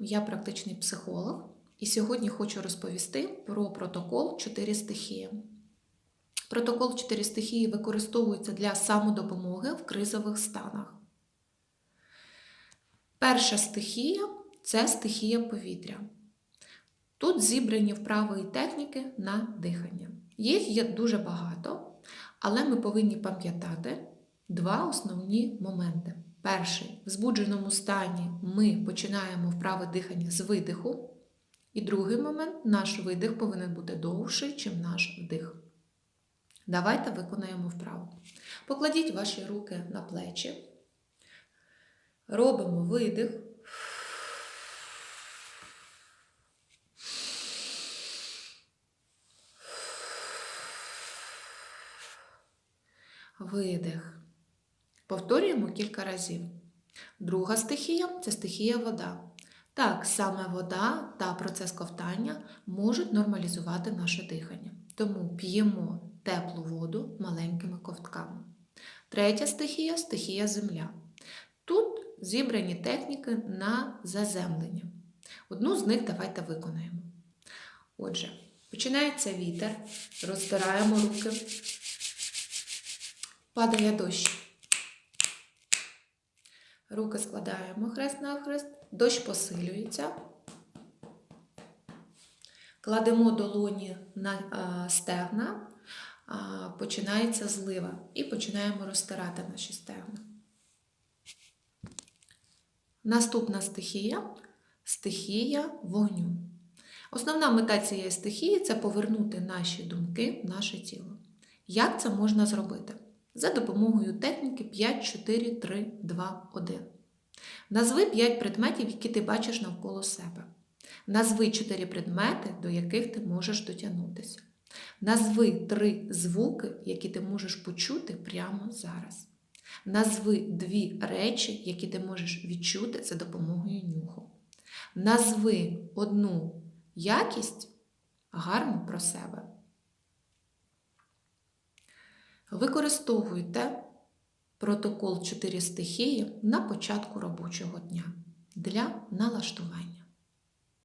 я практичний психолог, і сьогодні хочу розповісти про протокол 4 стихії. Протокол 4 стихії використовується для самодопомоги в кризових станах. Перша стихія це стихія повітря. Тут зібрані вправи і техніки на дихання. Їх є дуже багато, але ми повинні пам'ятати два основні моменти. Перший в збудженому стані ми починаємо вправи дихання з видиху. І другий момент наш видих повинен бути довший, ніж наш вдих. Давайте виконаємо вправу. Покладіть ваші руки на плечі. Робимо видих. Видих. Повторюємо кілька разів. Друга стихія це стихія вода. Так, саме вода та процес ковтання можуть нормалізувати наше дихання. Тому п'ємо теплу воду маленькими ковтками. Третя стихія стихія земля. Тут зібрані техніки на заземлення. Одну з них давайте виконаємо. Отже, починається вітер, розтираємо руки, падає дощ. Руки складаємо хрест на хрест, дощ посилюється. Кладемо долоні на стегна, починається злива і починаємо розтирати наші стегна. Наступна стихія стихія вогню. Основна мета цієї стихії це повернути наші думки в наше тіло. Як це можна зробити? За допомогою техніки 5, 4, 3, 2, 1. Назви 5 предметів, які ти бачиш навколо себе. Назви 4 предмети, до яких ти можеш дотягнутися. Назви 3 звуки, які ти можеш почути прямо зараз. Назви дві речі, які ти можеш відчути за допомогою нюху. Назви одну якість гарну про себе. Використовуйте протокол 4 стихії на початку робочого дня для налаштування.